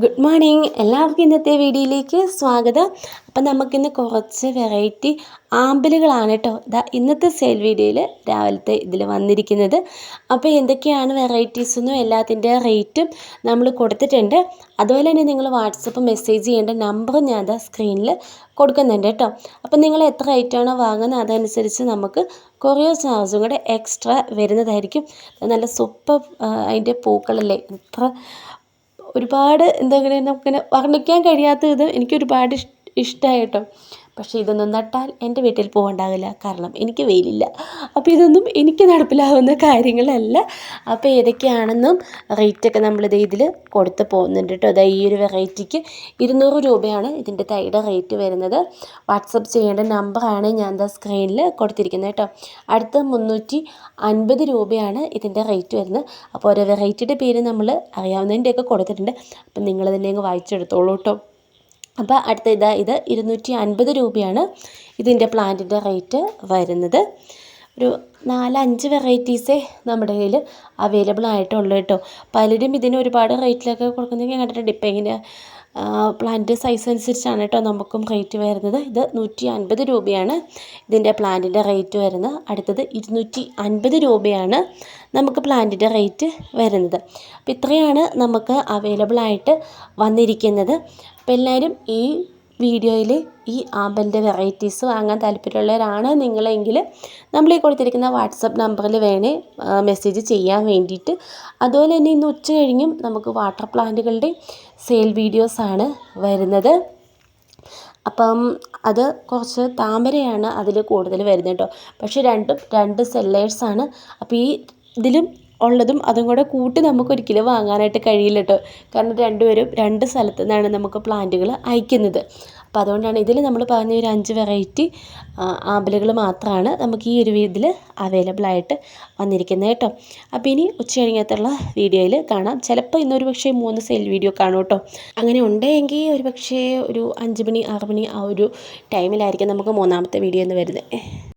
Good morning എല്ലാവർക്കും ഇന്നത്തെ വീഡിയോയിലേക്ക് സ്വാഗതം. അപ്പം നമുക്കിന്ന് കുറച്ച് വെറൈറ്റി ആമ്പലുകളാണ് കേട്ടോ ഇതാ ഇന്നത്തെ സെയിൽ വീഡിയോയിൽ രാവിലത്തെ ഇതിൽ വന്നിരിക്കുന്നത്. അപ്പോൾ എന്തൊക്കെയാണ് വെറൈറ്റീസ് എന്നും എല്ലാത്തിന്റെ റേറ്റും നമ്മൾ കൊടുത്തിട്ടുണ്ട്. അതുപോലെ തന്നെ നിങ്ങൾ വാട്സപ്പ് മെസ്സേജ് ചെയ്യേണ്ട നമ്പർ ഞാൻ അതാ സ്ക്രീനിൽ കൊടുക്കുന്നുണ്ട് കേട്ടോ അപ്പം നിങ്ങൾ എത്ര റേറ്റാണോ വാങ്ങുന്നത് അതനുസരിച്ച് നമുക്ക് കൊറിയർ ചാർജും കൂടെ എക്സ്ട്രാ വരുന്നതായിരിക്കും. നല്ല സൂപ്പർ അതിന്റെ പൂക്കളല്ലേ? എത്ര ഒരുപാട് എന്താ പറയുക നമുക്കിങ്ങനെ വർണിക്കാൻ കഴിയാത്ത ഇത് എനിക്കൊരുപാട് ഇഷ് ഇഷ്ടമായി കേട്ടോ. പക്ഷേ ഇതൊന്നും നട്ടാൽ എന്റെ വീട്ടിൽ പൂവുണ്ടാകില്ല കാരണം എനിക്ക് വെയിലില്ല. അപ്പോൾ ഇതൊന്നും എനിക്ക് നടപ്പിലാവുന്ന കാര്യങ്ങളല്ല. അപ്പോൾ ഏതൊക്കെയാണെന്നും റേറ്റൊക്കെ നമ്മളിത് ഇതിൽ കൊടുത്ത് പോകുന്നുണ്ട് കേട്ടോ. അതായത് ഈ ഒരു വെറൈറ്റിക്ക് ഇരുന്നൂറ് രൂപയാണ് ഇതിന്റെ തൈയുടെ റേറ്റ് വരുന്നത്. വാട്സപ്പ് ചെയ്യേണ്ട നമ്പറാണ് ഞാൻ എന്താ സ്ക്രീനിൽ കൊടുത്തിരിക്കുന്നത് കേട്ടോ. അടുത്ത മുന്നൂറ്റി അൻപത് രൂപയാണ് ഇതിന്റെ റേറ്റ് വരുന്നത്. അപ്പോൾ ഓരോ വെറൈറ്റിയുടെ പേര് നമ്മൾ അറിയാവുന്നതിന്റെയൊക്കെ കൊടുത്തിട്ടുണ്ട്. അപ്പം തന്നെ അങ്ങ് വായിച്ചെടുത്തോളൂ കേട്ടോ. അപ്പോൾ അടുത്ത ഇതാ ഇത് ഇരുന്നൂറ്റി അൻപത് രൂപയാണ് ഇതിന്റെ പ്ലാന്റിന്റെ റേറ്റ് വരുന്നത്. ഒരു നാലഞ്ച് വെറൈറ്റീസേ നമ്മുടെ കയ്യിൽ അവൈലബിൾ ആയിട്ടുള്ളൂ കേട്ടോ. പലരും ഇതിന് ഒരുപാട് റേറ്റിലൊക്കെ കൊടുക്കുന്നത് ഞാൻ കണ്ടിട്ടുണ്ട്. ഇപ്പം ഇങ്ങനെ പ്ലാന്റ് സൈസ് അനുസരിച്ചാണ് കേട്ടോ നമുക്കും റേറ്റ് വരുന്നത്. ഇത് നൂറ്റി അൻപത് രൂപയാണ് ഇതിന്റെ പ്ലാന്റിന്റെ റേറ്റ് വരുന്നത്. അടുത്തത് ഇരുന്നൂറ്റി അൻപത് രൂപയാണ് നമുക്ക് പ്ലാന്റിന്റെ റേറ്റ് വരുന്നത്. അപ്പോൾ ഇത്രയാണ് നമുക്ക് അവൈലബിൾ ആയിട്ട് വന്നിരിക്കുന്നത്. അപ്പോൾ എല്ലാവരും ഈ വീഡിയോയിൽ ഈ ആമ്പലിന്റെ വെറൈറ്റീസ് വാങ്ങാൻ താല്പര്യമുള്ളവരാണ്. നിങ്ങളെങ്കിൽ നമ്മൾ ഈ കൊടുത്തിരിക്കുന്ന വാട്സപ്പ് നമ്പറിൽ വേണേ മെസ്സേജ് ചെയ്യാൻ വേണ്ടിയിട്ട്. അതുപോലെ തന്നെ ഇന്ന് ഉച്ച കഴിഞ്ഞും നമുക്ക് വാട്ടർ പ്ലാന്റുകളുടെ സെയിൽ വീഡിയോസാണ് വരുന്നത്. അപ്പം അത് കുറച്ച് താമരയാണ് അതിൽ കൂടുതൽ വരുന്നത് കേട്ടോ പക്ഷേ രണ്ടും രണ്ട് സെല്ലേഴ്സാണ് അപ്പോൾ ഈ ഇതിലും ഉള്ളതും അതും കൂടെ കൂട്ടി നമുക്ക് ഒരിക്കലും വാങ്ങാനായിട്ട് കഴിയില്ല കേട്ടോ കാരണം രണ്ടുപേരും രണ്ട് സ്ഥലത്തു നിന്നാണ് നമുക്ക് പ്ലാന്റുകൾ അയക്കുന്നത്. അപ്പോൾ അതുകൊണ്ടാണ് ഇതിൽ നമ്മൾ പറഞ്ഞ ഒരു അഞ്ച് വെറൈറ്റി ആമ്പലുകൾ മാത്രമാണ് നമുക്ക് ഈ ഒരു ഇതിൽ അവൈലബിൾ ആയിട്ട് വന്നിരിക്കുന്നത് കേട്ടോ അപ്പോൾ ഇനി ഉച്ച കഴിഞ്ഞത്തുള്ള വീഡിയോയിൽ കാണാം. ചിലപ്പോൾ ഇന്നൊരു പക്ഷേ മൂന്ന് സെയിൽ വീഡിയോ കാണും കേട്ടോ അങ്ങനെ ഉണ്ടെങ്കിൽ ഒരു പക്ഷേ ഒരു അഞ്ച് മണി ആറ് മണി ആ ഒരു ടൈമിലായിരിക്കും നമുക്ക് മൂന്നാമത്തെ വീഡിയോ എന്ന് വരുന്നത്.